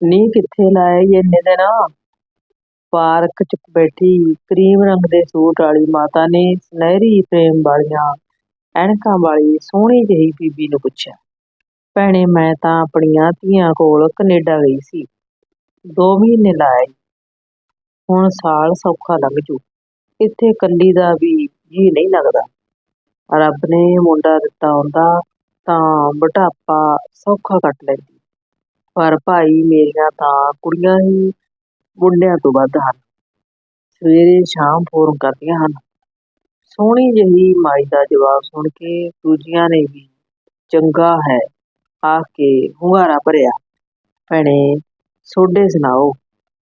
ਨੀ ਕਿੱਥੇ ਲਾਇਆ ਈ ਇੰਨੇ ਦਿਨ। ਪਾਰਕ 'ਚ ਬੈਠੀ ਕਰੀਮ ਰੰਗ ਦੇ ਸੂਟ ਵਾਲੀ ਮਾਤਾ ਨੇ ਸੁਨਹਿਰੀ ਫਰੇਮ ਵਾਲੀਆਂ ਐਨਕਾਂ ਵਾਲੀ ਸੋਹਣੀ ਜਿਹੀ ਬੀਬੀ ਨੂੰ ਪੁੱਛਿਆ। ਭੈਣੇ, ਮੈਂ ਤਾਂ ਆਪਣੀਆਂ ਧੀਆਂ ਕੋਲ ਕਨੇਡਾ ਗਈ ਸੀ। ਦੋ ਮਹੀਨੇ ਲਾ ਆਈ ਹੁਣ ਸਾਲ ਸੌਖਾ ਲੰਘ ਜੂ। ਇੱਥੇ ਕੱਲੀ ਦਾ ਵੀ ਜੀ ਨਹੀਂ ਲੱਗਦਾ। ਰੱਬ ਨੇ ਮੁੰਡਾ ਦਿੱਤਾ ਹੁੰਦਾ ਤਾਂ ਬੁਢਾਪਾ ਸੌਖਾ ਕੱਟ ਲੈਂਦੀ। ਪਰ ਭਾਈ ਮੇਰੀਆਂ ਤਾਂ ਕੁੜੀਆਂ ਹੀ ਮੁੰਡਿਆਂ ਤੋਂ ਵੱਧ ਹਨ। ਸਵੇਰੇ ਸ਼ਾਮ ਫੋਨ ਕਰਦੀਆਂ ਹਨ। ਸੋਹਣੀ ਜਿਹੀ ਮਾਈ ਦਾ ਜਵਾਬ ਸੁਣ ਕੇ ਦੂਜੀਆਂ ਨੇ ਵੀ ਚੰਗਾ ਹੈ ਆਖ ਕੇ ਹੁੰਗਾਰਾ ਭਰਿਆ। ਭੈਣੇ ਸੋਡੇ ਸੁਣਾਓ,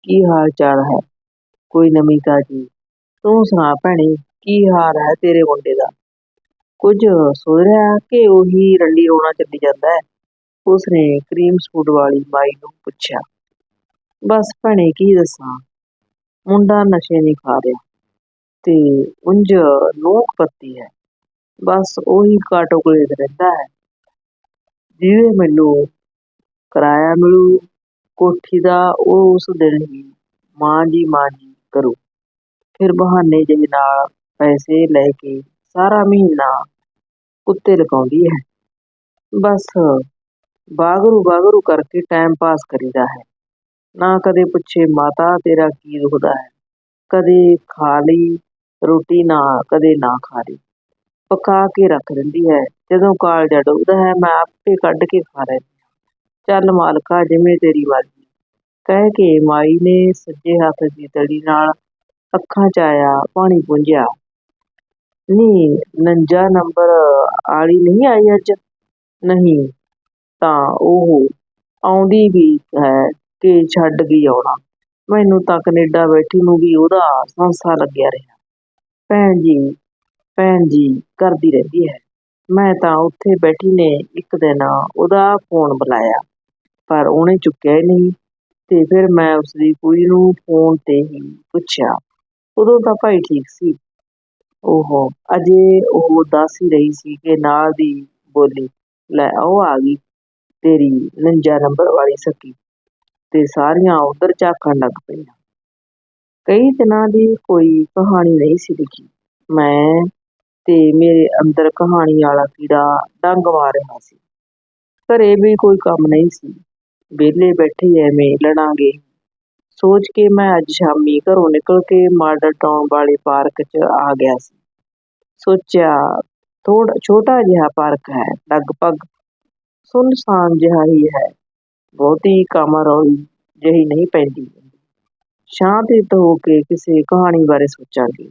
ਕੀ ਹਾਲ ਚਾਲ ਹੈ? ਕੋਈ ਨਵੀਂ ਤਾਜੀ? ਤੂੰ ਸੁਣਾ ਭੈਣੇ, ਕੀ ਹਾਲ ਹੈ ਤੇਰੇ ਮੁੰਡੇ ਦਾ? ਕੁਝ ਸੋਚ ਰਿਹਾ ਕਿ ਉਹੀ ਰੰਡੀ ਰੋਣਾ ਚੱਲੀ ਜਾਂਦਾ ਹੈ। ਉਸਨੇ ਕਰੀਮ ਸੂਟ ਵਾਲੀ ਮਾਈ ਨੂੰ ਪੁੱਛਿਆ, ਬਸ ਭੈਣੇ ਕੀ ਦੱਸਾਂ? ਮੁੰਡਾ ਨਸ਼ੇ ਨਹੀਂ ਖਾ ਰਿਹਾ ਤੇ ਉਂਝ ਲੋਕ ਪੱਤੀ ਹੈ। ਬਸ ਉਹੀ ਕਾਟੋ ਕੋਲੇ ਰਹਿੰਦਾ ਹੈ। ਜਿਹਦੇ ਮੈਨੂੰ ਕਿਰਾਇਆ ਮਿਲੂ, ਕੋਠੀ ਦਾ ਉਹ ਉਸ ਦਿਨ ਹੀ ਮਾਂ ਜੀ ਮਾਂ ਜੀ ਕਰੂ। ਫਿਰ ਬਹਾਨੇ ਜਿਹੇ ਨਾਲ ਪੈਸੇ ਲੈ ਕੇ ਸਾਰਾ ਮਹੀਨਾ ਕੁੱਤੇ ਲਗਾਉਂਦੀ ਹੈ। ਬਸ ਬਾਗਰੂ ਬਾਗਰੂ ਕਰਕੇ ਟਾਈਮ ਪਾਸ ਕਰੀਦਾ ਹੈ। ਨਾ ਕਦੇ ਪੁੱਛੇ, ਮਾਤਾ, ਤੇਰਾ ਕੀ ਦੁਖਦਾ ਹੈ? ਕਦੇ ਖਾ ਲਈ ਰੋਟੀ ਨਾ, ਕਦੇ ਨਾ ਖਾ ਲਈ। ਪਕਾ ਕੇ ਰੱਖ ਦਿੰਦੀ ਹੈ। ਜਦੋਂ ਕਾਲਜਾ ਡੁੱਬਦਾ ਹੈ, ਮੈਂ ਆਪੇ ਕੱਢ ਕੇ ਖਾ ਲੈਂਦੀ ਚੱਲ ਮਾਲਕਾ, ਜਿਵੇਂ ਤੇਰੀ ਮਰਜ਼ੀ। ਕਹਿ ਕੇ ਮਾਈ ਨੇ ਸੱਜੇ ਹੱਥ ਦੀ ਤੜੀ ਨਾਲ ਅੱਖਾਂ 'ਚ ਆਇਆ, ਪਾਣੀ ਪੁੰਝਿਆ। ਨੀ, ਨੰਜਾ ਨੰਬਰ ਆਲੀ ਨਹੀਂ ਆਈ ਅੱਜ? ਨਹੀਂ। ਤਾਂ ਉਹ ਆਉਂਦੀ ਵੀ ਹੈ ਕਿ ਛੱਡ ਗਈ ਆਉਣਾ। ਮੈਨੂੰ ਤਾਂ ਕਨੇਡਾ ਬੈਠੀ ਨੂੰ ਵੀ ਉਹਦਾ ਸੰਸਾ ਲੱਗਿਆ ਰਿਹਾ। ਭੈਣ ਜੀ ਭੈਣ ਜੀ ਕਰਦੀ ਰਹਿੰਦੀ ਹੈ। ਮੈਂ ਤਾਂ ਉੱਥੇ ਬੈਠੀ ਨੇ ਇੱਕ ਦਿਨ ਉਹਦਾ ਫੋਨ ਬੁਲਾਇਆ, ਪਰ ਉਹਨੇ ਚੁੱਕਿਆ ਹੀ ਨਹੀਂ। ਤੇ ਫਿਰ ਮੈਂ ਉਸਦੀ ਕੁੜੀ ਨੂੰ ਫੋਨ ਤੇ ਹੀ ਪੁੱਛਿਆ, ਉਦੋਂ ਤਾਂ ਭਾਈ ਠੀਕ ਸੀ? ਉਹ ਅਜੇ ਉਹ ਦੱਸ ਹੀ ਰਹੀ ਸੀ ਕਿ ਨਾਲ ਦੀ ਬੋਲੀ, ਲੈ, ਉਹ ਆ ਗਈ। ਤੇਰੀ 49 ਨੰਬਰ ਵਾਲੀ ਸਕੀ ਤੇ ਸਾਰੀਆਂ ਉਧਰ ਝਾਕਣ ਲੱਗ ਪਈਆਂ। ਕਈ ਦਿਨਾਂ ਦੀ ਕੋਈ ਕਹਾਣੀ ਨਹੀਂ ਸੀ ਲਿਖੀ। ਮੈਂ ਤੇ ਮੇਰੇ ਅੰਦਰ ਕਹਾਣੀ ਵਾਲਾ ਕੀੜਾ ਡੰਗ ਮਾਰ ਰਿਹਾ ਸੀ। ਘਰੇ ਵੀ ਕੋਈ ਕੰਮ ਨਹੀਂ ਸੀ। ਵਿਹਲੇ ਬੈਠੇ ਐਵੇਂ ਲੜਾਂਗੇ। ਸੋਚ ਕੇ ਮੈਂ ਅੱਜ ਸ਼ਾਮੀ ਘਰੋਂ ਨਿਕਲ ਕੇ ਮਾਡਲ ਟਾਊਨ ਵਾਲੇ ਪਾਰਕ 'ਚ ਆ ਗਿਆ ਸੀ। ਸੋਚਿਆ ਥੋੜਾ ਛੋਟਾ ਜਿਹਾ ਪਾਰਕ ਹੈ, ਲਗਭਗ ਸੁੰਨਸਾਨ ਜਿਹਾ ਹੀ ਹੈ। ਬਹੁਤੀ ਕਮਰੋਲੀ ਜਿਹੀ ਨਹੀਂ ਪੈਂਦੀ। ਸ਼ਾਂਤਿਤ ਹੋ ਕੇ ਕਿਸੇ ਕਹਾਣੀ ਬਾਰੇ ਸੋਚਾਂਗੇ।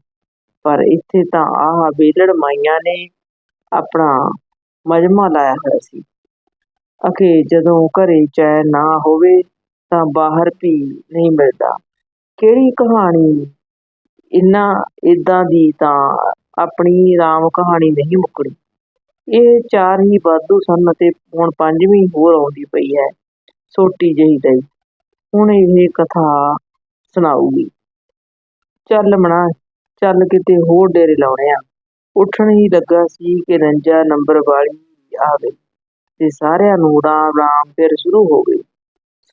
ਪਰ ਇੱਥੇ ਤਾਂ ਆਹ ਵੇਲੜ ਮਾਈਆਂ ਨੇ ਆਪਣਾ ਮਜਮਾ ਲਾਇਆ ਹੋਇਆ ਸੀ। ਅਖੇ ਜਦੋਂ ਘਰੇ ਚੈਨ ਨਾ ਹੋਵੇ ਤਾਂ ਬਾਹਰ ਭੀ ਨਹੀਂ ਮਿਲਦਾ। ਕਿਹੜੀ ਕਹਾਣੀ? ਇੰਨਾ ਇਦਾਂ ਦੀ ਤਾਂ ਆਪਣੀ ਰਾਮ ਕਹਾਣੀ ਨਹੀਂ ਮੁੱਕਣੀ। ਇਹ ਚਾਰ ਹੀ ਵਾਧੂ ਸਨ ਅਤੇ ਹੁਣ ਪੰਜਵੀਂ ਹੋਰ ਆਉਂਦੀ ਪਈ ਹੈ ਛੋਟੀ ਜਿਹੀ ਲਈ ਹੁਣ ਇਹ ਕਥਾ ਸੁਣਾਉਗੀ ਚੱਲ ਮਣਾ, ਚੱਲ ਕਿਤੇ ਹੋਰ ਡੇਰੇ ਲਾਉਣੇ ਆ। ਉੱਠਣ ਹੀ ਲੱਗਾ ਸੀ ਕਿ ਰੰਜਾ ਨੰਬਰ ਵਾਲੀ ਆ ਗਈ ਤੇ ਸਾਰਿਆਂ ਨੂੰ ਰਾਮ ਰਾਮ ਫਿਰ ਸ਼ੁਰੂ ਹੋ ਗਈ।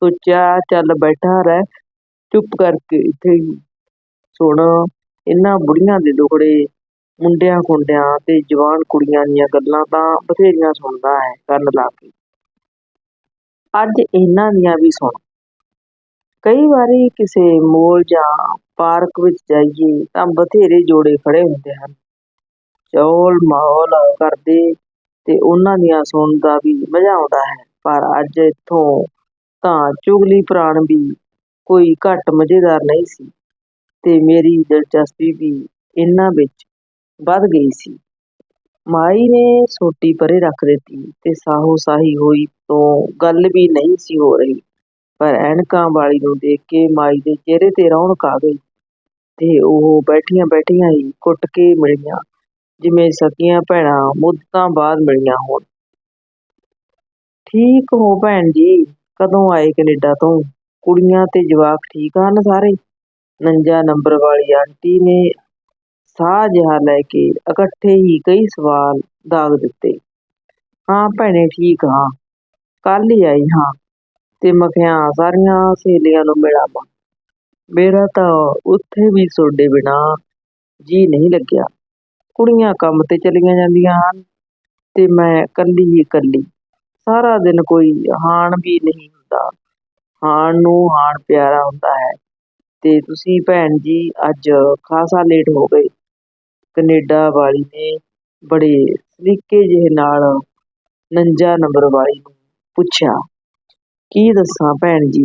ਸੋਚਿਆ, ਚੱਲ ਬੈਠਾ ਰਹਿ, ਚੁੱਪ ਕਰਕੇ ਇੱਥੇ ਹੀ। ਸੁਣ ਇਹਨਾਂ ਬੁੜੀਆਂ ਦੇ ਦੁਖੜੇ ਮੁੰਡਿਆਂ ਖੁੰਡਿਆਂ ਤੇ ਜਵਾਨ ਕੁੜੀਆਂ ਦੀਆਂ ਗੱਲਾਂ ਤਾਂ ਬਥੇਰੀਆਂ ਸੁਣਦਾ ਹੈ, ਕੰਨ ਲਾ ਕੇ। ਅੱਜ ਇਹਨਾਂ ਦੀਆਂ ਵੀ ਸੁਣ। ਕਈ ਵਾਰੀ ਕਿਸੇ ਮੋਲ ਜਾਂ ਪਾਰਕ ਵਿੱਚ ਜਾਈਏ ਤਾਂ ਬਥੇਰੇ ਜੋੜੇ ਖੜੇ ਹੁੰਦੇ ਹਨ। ਚੌਲ ਮਾਹੌਲ ਕਰਦੇ ਤੇ ਉਹਨਾਂ ਦੀਆਂ ਸੁਣਨ ਦਾ ਵੀ ਮਜ਼ਾ ਆਉਂਦਾ ਹੈ। ਪਰ ਅੱਜ ਇੱਥੋਂ ਤਾਂ ਚੁਗਲੀ ਪ੍ਰਾਣ ਵੀ ਕੋਈ ਘੱਟ ਮਜ਼ੇਦਾਰ ਨਹੀਂ ਸੀ। ਤੇ ਮੇਰੀ ਦਿਲਚਸਪੀ ਵੀ ਇਹਨਾਂ ਵਿੱਚ ਵੱਧ ਗਈ ਸੀ। ਮਾਈ ਨੇ ਸੋਟੀ ਪਰੇ ਰੱਖ ਦਿੱਤੀ ਤੇ ਸਾਹੋ ਸਾਹੀ ਹੋਈ ਤੋਂ ਗੱਲ ਵੀ ਨਹੀਂ ਸੀ ਹੋ ਰਹੀ। ਪਰ ਐਨਕਾਂ ਵਾਲੀ ਨੂੰ ਦੇਖ ਕੇ ਮਾਈ ਦੇ ਚਿਹਰੇ ਤੇ ਰੌਣਕ ਆ ਗਈ ਤੇ ਉਹ ਬੈਠੀਆਂ ਬੈਠੀਆਂ ਹੀ ਕੁੱਟ ਕੇ ਮਿਲੀਆਂ, ਜਿਵੇਂ ਸਕੀਆਂ ਭੈਣਾਂ ਮੁੱਦਤਾਂ ਬਾਅਦ ਮਿਲੀਆਂ ਹੋਣ। ਠੀਕ ਹੋ ਭੈਣ ਜੀ, ਕਦੋਂ ਆਏ ਕਨੇਡਾ ਤੋਂ? ਕੁੜੀਆਂ ਤੇ ਜਵਾਕ ਠੀਕ ਹਨ ਸਾਰੇ? 49 ਨੰਬਰ ਵਾਲੀ ਆਂਟੀ ਨੇ ਸਾਹ ਜਿਹਾ ਲੈ ਕੇ ਇਕੱਠੇ ਹੀ ਕਈ ਸਵਾਲ ਦਾਗ ਦਿੱਤੇ। ਹਾਂ ਭੈਣੇ, ਠੀਕ ਹਾਂ। ਕੱਲ ਹੀ ਆਈ ਹਾਂ ਤੇ ਮੈਂ ਸਾਰੀਆਂ ਸਹੇਲੀਆਂ ਨੂੰ ਮਿਲਾਵਾਂ ਮੇਰਾ ਤਾਂ ਉੱਥੇ ਵੀ ਸੋਡੇ ਬਿਨਾ ਜੀ ਨਹੀਂ ਲੱਗਿਆ। ਕੁੜੀਆਂ ਕੰਮ ਤੇ ਚਲੀਆਂ ਜਾਂਦੀਆਂ ਹਨ ਤੇ ਮੈਂ ਇਕੱਲੀ ਹੀ ਇਕੱਲੀ। ਸਾਰਾ ਦਿਨ ਕੋਈ ਹਾਣ ਵੀ ਨਹੀਂ ਹੁੰਦਾ। ਹਾਣ ਨੂੰ ਹਾਣ ਪਿਆਰਾ ਹੁੰਦਾ ਹੈ ਤੇ ਤੁਸੀਂ ਭੈਣ ਜੀ ਅੱਜ ਖਾਸਾ ਲੇਟ ਹੋ ਗਏ। ਕੈਨੇਡਾ ਵਾਲੀ ਨੇ ਬੜੇ ਸਲੀਕੇ ਜਿਹੇ ਨਾਲ ਨੰਜਾ ਨੰਬਰ ਵਾਲੀ ਨੂੰ ਪੁੱਛਿਆ, ਕੀ ਦੱਸਾਂ ਭੈਣ ਜੀ?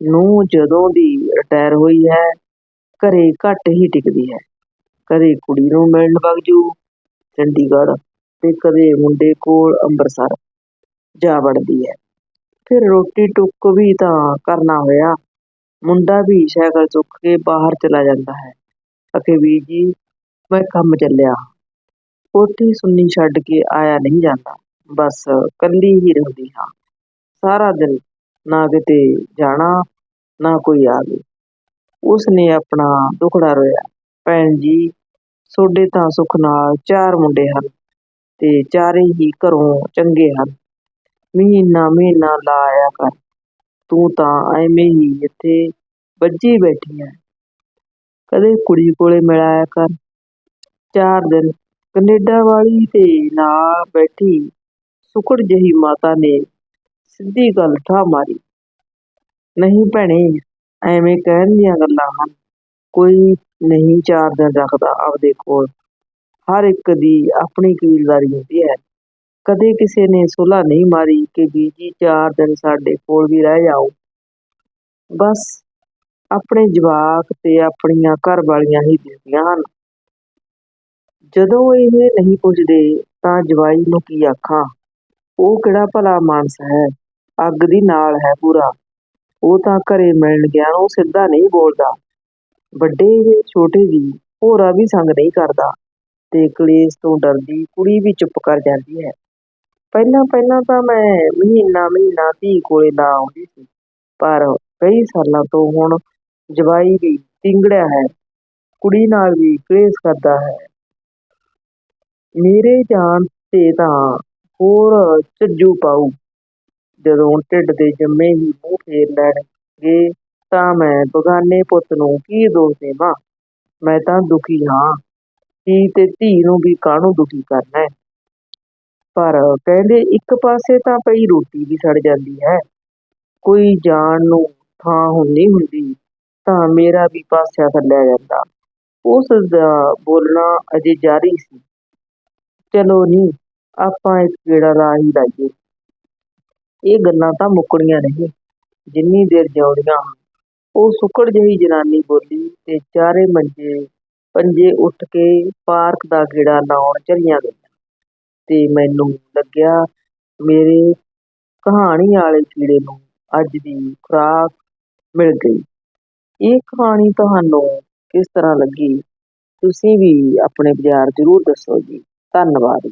ਨੂੰ ਜਦੋਂ ਦੀ ਰਿਟਾਇਰ ਹੋਈ ਹੈ, ਘਰੇ ਘੱਟ ਹੀ ਟਿਕਦੀ ਹੈ। ਕਦੇ ਕੁੜੀ ਨੂੰ ਮਿਲਣ ਵਗ ਜੂ, ਚੰਡੀਗੜ੍ਹ, ਤੇ ਕਦੇ ਮੁੰਡੇ ਕੋਲ ਅੰਮ੍ਰਿਤਸਰ ਜਾ ਵੜਦੀ ਹੈ। ਫਿਰ ਰੋਟੀ ਟੁੱਕ ਵੀ ਤਾਂ ਕਰਨਾ ਹੋਇਆ। ਮੁੰਡਾ ਵੀ ਸਾਈਕਲ ਚੁੱਕ ਕੇ ਬਾਹਰ ਚਲਾ ਜਾਂਦਾ ਹੈ। ਅਖੇ ਵੀਰ ਜੀ ਮੈਂ ਕੰਮ ਚੱਲਿਆ। ਕੋਠੀ ਸੁੰਨੀ ਛੱਡ ਕੇ ਆਇਆ ਨਹੀਂ ਜਾਂਦਾ। ਬਸ ਕੱਲੀ ਹੀ ਰਹਿੰਦੀ ਹਾਂ। ਸਾਰਾ ਦਿਨ ਨਾ ਕਿਤੇ ਜਾਣਾ, ਨਾ ਕੋਈ ਆਵੇ ਉਸ ਨੇ ਆਪਣਾ ਦੁਖੜਾ ਰੋਇਆ। ਭੈਣ ਜੀ ਤੁਹਾਡੇ ਤਾਂ ਸੁੱਖ ਨਾਲ ਚਾਰ ਮੁੰਡੇ ਹਨ ਤੇ ਚਾਰੇ ਹੀ ਘਰੋਂ ਚੰਗੇ ਹਨ। ਮਹੀਨਾ ਮਹੀਨਾ ਲਾ ਆਇਆ ਕਰ। ਤੂੰ ਤਾਂ ਐਵੇਂ ਹੀ ਇੱਥੇ ਵੱਜੀ ਬੈਠੀ ਹੈ ਕਦੇ ਕੁੜੀ ਕੋਲੇ ਮਿਲ ਆਇਆ ਕਰ। ਚਾਰ ਦਿਨ। ਕਨੇਡਾ ਵਾਲੀ ਦੇ ਨਾਲ ਬੈਠੀ ਸੁਕੜ ਜਿਹੀ ਮਾਤਾ ਨੇ ਸਿੱਧੀ ਗੱਲ ਠਾ ਮਾਰੀ। ਨਹੀਂ ਭੈਣੇ, ਐਵੇਂ ਕਹਿਣ ਦੀਆਂ ਗੱਲਾਂ ਹਨ। ਕੋਈ ਨਹੀਂ ਚਾਰ ਦਿਨ ਰੱਖਦਾ ਆਪਦੇ ਕੋਲ। ਹਰ ਇੱਕ ਦੀ ਆਪਣੀ ਕਬੀਲਦਾਰੀ ਹੁੰਦੀ ਹੈ। ਕਦੇ ਕਿਸੇ ਨੇ ਸੁਲ੍ਹਾ ਨਹੀਂ ਮਾਰੀ ਕਿ ਬੀਜੀ ਚਾਰ ਦਿਨ ਸਾਡੇ ਕੋਲ ਵੀ ਰਹਿ ਜਾਓ। ਬਸ ਆਪਣੇ ਜਵਾਕ ਤੇ ਆਪਣੀਆਂ ਘਰ ਵਾਲੀਆਂ ਹੀ ਦਿੰਦੀਆਂ ਹਨ। ਜਦੋਂ ਇਹ ਨਹੀਂ ਪੁੱਛਦੇ ਤਾਂ ਜਵਾਈ ਨੂੰ ਕੀ ਆਖਾਂ? ਉਹ ਕਿਹੜਾ ਭਲਾ ਮਾਨਸ ਹੈ? ਅੱਗ ਦੀ ਨਾਲ ਹੈ ਪੂਰਾ। ਉਹ ਤਾਂ ਘਰੇ ਮਿਲਣ ਗਿਆ ਸਿੱਧਾ ਨਹੀਂ ਬੋਲਦਾ। ਵੱਡੇ ਵੀ ਛੋਟੇ ਵੀ ਹੋਰਾ ਵੀ ਸੰਗ ਨਹੀਂ ਕਰਦਾ। ਤੇ ਕਲੇਸ਼ ਤੋਂ ਡਰਦੀ ਕੁੜੀ ਵੀ ਚੁੱਪ ਕਰ ਜਾਂਦੀ ਹੈ। ਪਹਿਲਾਂ ਪਹਿਲਾਂ ਤਾਂ ਮੈਂ ਮਹੀਨਾ ਮਹੀਨਾ ਧੀ ਕੋਲੇ ਲਾ ਆਉਂਦੀ ਸੀ। ਪਰ ਕਈ ਸਾਲਾਂ ਤੋਂ ਹੁਣ ਜਵਾਈ ਵੀ ਟਿੰਗੜਿਆ ਹੈ। ਕੁੜੀ ਨਾਲ ਵੀ ਕਲੇਸ਼ ਕਰਦਾ ਹੈ। ਮੇਰੇ ਜਾਣ ਤੇ ਤਾਂ ਹੋਰ ਝੱਜੂ ਪਾਊ। ਜਦੋਂ ਢਿੱਡ ਦੇ ਜੰਮੇ ਹੀ ਮੂੰਹ ਫੇਰ ਲੈਣਗੇ, ਤਾਂ ਮੈਂ ਬਗਾਨੇ ਪੁੱਤ ਨੂੰ ਕੀ ਦੋਸ਼ ਦੇਵਾਂ? ਮੈਂ ਤਾਂ ਦੁਖੀ ਹਾਂ। ਧੀ ਤੇ ਧੀ ਨੂੰ ਵੀ ਕਾਹਨੂੰ ਦੁਖੀ ਕਰਨਾ ਪਰ ਕਹਿੰਦੇ ਇੱਕ ਪਾਸੇ ਤਾਂ ਪਈ ਰੋਟੀ ਵੀ ਸੜ ਜਾਂਦੀ ਹੈ। ਕੋਈ ਜਾਣ ਨੂੰ ਥਾਂ ਹੁੰਦੀ ਹੁੰਦੀ, ਤਾਂ ਮੇਰਾ ਵੀ ਪਾਸਿਆ ਥੱਲਿਆ ਜਾਂਦਾ। ਉਸ ਦਾ ਬੋਲਣਾ ਅਜੇ ਜਾਰੀ ਸੀ। ਚਲੋ ਨੀ ਆਪਾਂ ਇੱਕ ਗੇੜਾ ਲਾ ਹੀ ਲਾਈਏ। ਇਹ ਗੱਲਾਂ ਤਾਂ ਮੁੱਕਣੀਆਂ ਨਹੀਂ ਜਿੰਨੀ ਦੇਰ ਜਿਉਂਦੀਆਂ ਉਹ ਸੁੱਕੜ ਜਿਹੀ ਜਨਾਨੀ ਬੋਲੀ ਤੇ ਚਾਰੇ ਮੰਜੇ, ਪੰਜੇ ਉੱਠ ਕੇ ਪਾਰਕ ਦਾ ਗੇੜਾ ਲਾਉਣ ਚਲੀਆਂ ਗਈਆਂ। ਤੇ ਮੈਨੂੰ ਲੱਗਿਆ ਮੇਰੇ ਕਹਾਣੀ ਵਾਲੇ ਕੀੜੇ ਨੂੰ ਅੱਜ ਦੀ ਖੁਰਾਕ ਮਿਲ ਗਈ। ਇਹ ਕਹਾਣੀ ਤੁਹਾਨੂੰ ਕਿਸ ਤਰ੍ਹਾਂ ਲੱਗੀ, ਤੁਸੀਂ ਵੀ ਆਪਣੇ ਵਿਚਾਰ ਜ਼ਰੂਰ ਦੱਸੋ ਜੀ। ਧੰਨਵਾਦ।